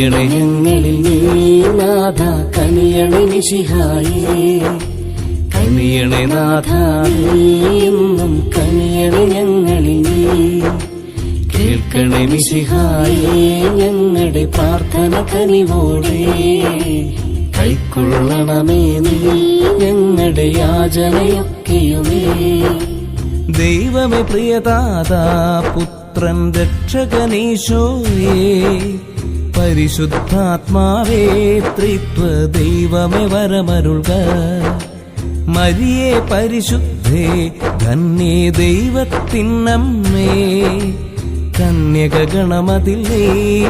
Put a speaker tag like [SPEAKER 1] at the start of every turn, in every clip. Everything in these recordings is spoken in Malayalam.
[SPEAKER 1] കനിയണി. നാഥ. കനിയണി നാഥായും കനിയണി ഞങ്ങളിൽ നീ. കേൾക്കണേ മിശിഹായേ ഞങ്ങളുടെ പ്രാർത്ഥന കനിവോടെ. കൈക്കൊള്ളണമേ നീ. ഞങ്ങളുടെ യാചനയൊക്കെയുമേ.
[SPEAKER 2] ദൈവമേ പ്രിയതാതാ പുത്രൻ രക്ഷകനീശോയേ. പരിശുദ്ധാത്മാവേ ത്രിത്വ ദൈവമേ വരമരുൾക. മരിയേ പരിശുദ്ധേ ധന്യേ ദൈവത്തിന്നമ്മേ കന്യക നീ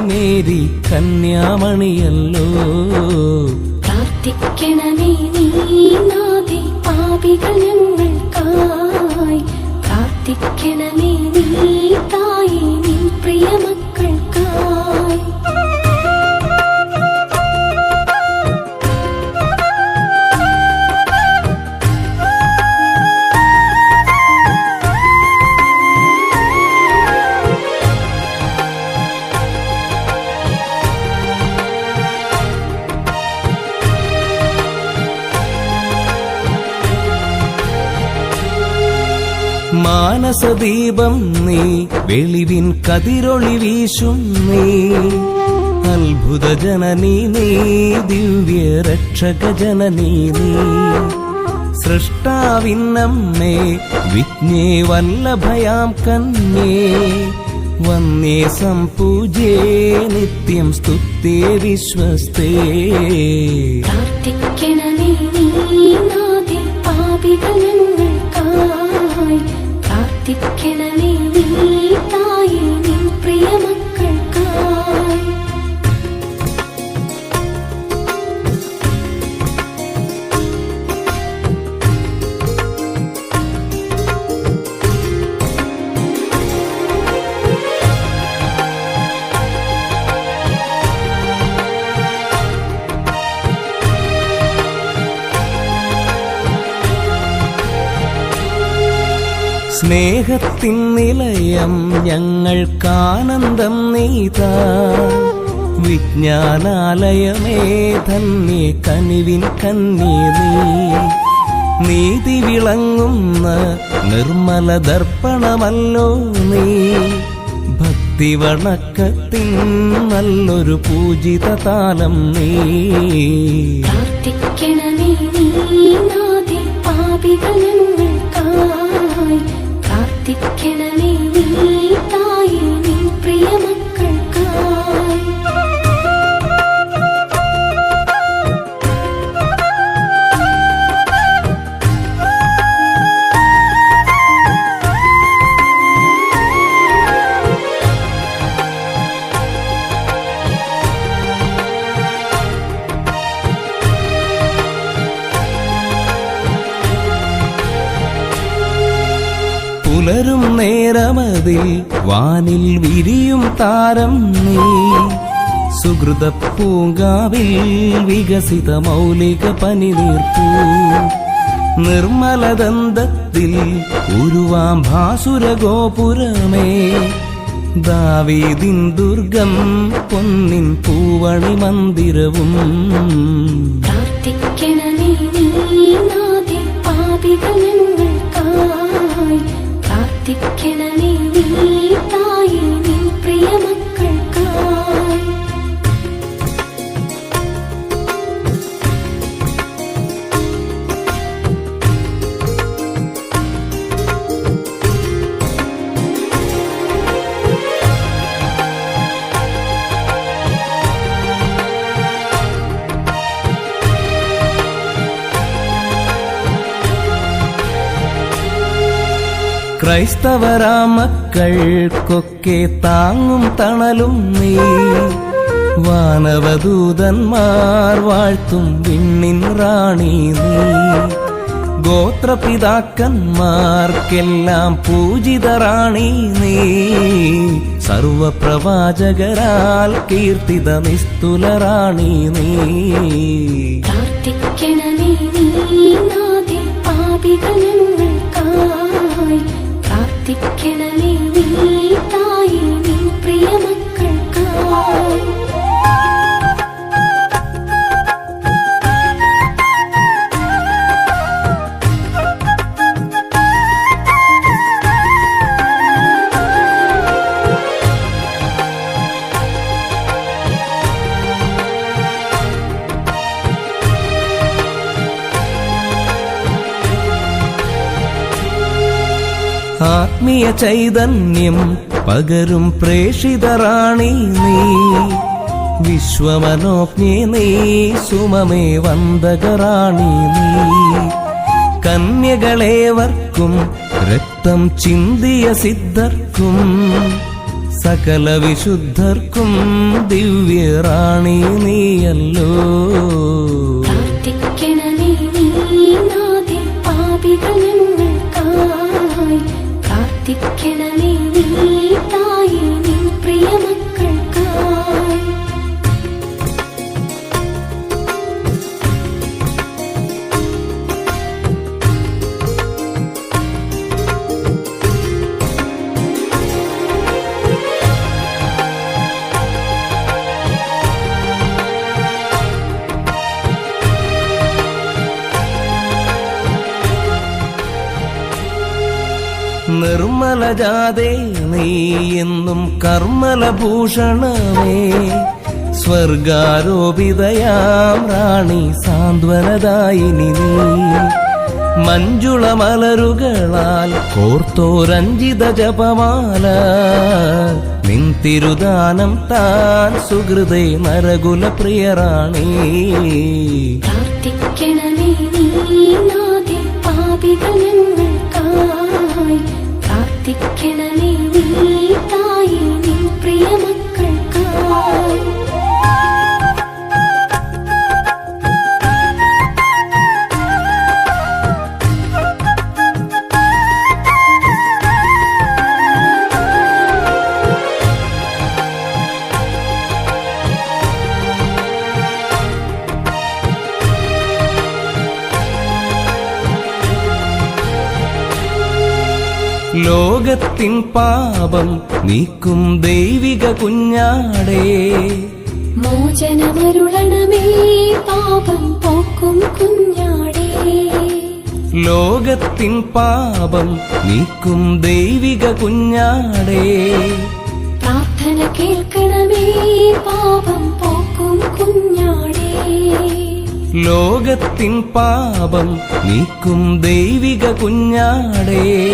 [SPEAKER 2] മേരി കന്യാമണിയല്ലോ.
[SPEAKER 3] പ്രാർത്ഥിക്കണമേ നീ നാഥേ നീ തായേ നീ പ്രിയ മക്കൾക്കായി
[SPEAKER 2] മാനസദീപം നീ വെളിവിൻ കതിരൊളി വീശും നീ. അത്ഭുത ജനനീ നീ ദിവ്യ രക്ഷക ജനനീ നീ. സൃഷ്ടാവിന്നമ്മേ വിജ്ഞേ വല്ലഭയാം കന്യേ വന്നേ സംപൂജേ നിത്യം സ്തുത്യേ വിശ്വസ്തേ.
[SPEAKER 3] പ്രാർത്ഥിക്കണമേ നീ നാഥേ പാപികളെ. പ്രാർത്ഥിക്കണമേ
[SPEAKER 2] സ്നേഹത്തിൻ നിലയം ഞങ്ങൾക്കാനന്ദം നീതാ വിജ്ഞാനാലയമേ തന്നെ കനിവിൻ കന്നീ നീതി വിളങ്ങുന്ന നിർമ്മല ദർപ്പണമല്ലോ നീ. ഭക്തി വണക്കത്തിൻ നല്ലൊരു പൂജിത താലം നീ.
[SPEAKER 3] പ്രാർത്ഥിക്കണമേ നീ നാഥി ഞങ്ങൾക്കായി പ്രാർത്ഥിക്കണമേ നീ തായേ
[SPEAKER 2] പുലരും നേരമതിൽ വാനിൽ വിരിയും താരം നീ. സുഹൃത പൂങ്കാവിൽ വികസിത മൗലിക പനിനീർപ്പൂ നിർമ്മലദന്തത്തിൽ ഉരുവാം ഭാസുര ഗോപുരമേ. ദാവീദിൻ ദുർഗം പൊന്നിൻ പൂവണി മന്ദിരവും. ക്രൈസ്തവരാ മക്കൾക്കൊക്കെ താങ്ങും തണലും നീ. വാനവദൂതന്മാർ വാഴ്ത്തും വിണ്ണിൻ റാണി നീ. ഗോത്രപിതാക്കന്മാർക്കെല്ലാം പൂജിത റാണി നീ. സർവപ്രവാചകരാൽ കീർത്തിത നിസ്തുല റാണി നീ.
[SPEAKER 3] പ്രാർത്ഥിക്കണമേ നീ നാഥേ ഞങ്ങൾക്കായി പ്രാർത്ഥിക്കണമേ നീ
[SPEAKER 2] ആത്മീയ ചൈതന്യം പകരും പ്രേഷിതറാണി നീ. വിശ്വമനോജ്ഞേ നീ സുമമേ വന്ദകറാണി നീ. കന്യകളേവർക്കും രക്തം ചിന്തിയ സിദ്ധർക്കും സകല വിശുദ്ധർക്കും ദിവ്യറാണി നീയല്ലോ.
[SPEAKER 3] പ്രാർത്ഥിക്കണമേ നീ തായേ
[SPEAKER 2] നിർമ്മലജാതേ നീ എന്നും കർമ്മലഭൂഷണമേ സ്വർഗാരോപിതയാം റാണി സാന്ത്വനദായിനി നീ. മഞ്ജുള മലരുകളാൽ കോർത്തോരഞ്ജിത ജപമാല. നിൻ തിരുദാനം താൻ സുഹൃതേ നരകുല പ്രിയറാണി.
[SPEAKER 3] പ്രാർത്ഥിക്കണമേ നീ ഞങ്ങൾക്കായി പ്രാർത്ഥിക്കണമേ
[SPEAKER 2] ലോകത്തിൻ പാപം നീക്കും ദൈവിക കുഞ്ഞാടേ.
[SPEAKER 3] മോചനമരുളണമേ പാപം പോക്കും കുഞ്ഞാടേ.
[SPEAKER 2] ലോകത്തിൻ പാപം നീക്കും ദൈവിക കുഞ്ഞാടേ.
[SPEAKER 3] പ്രാർത്ഥന കേൾക്കണമേ പാപം പോക്കും കുഞ്ഞാടേ.
[SPEAKER 2] ലോകത്തിൻ പാപം നീക്കും ദൈവിക കുഞ്ഞാടേ.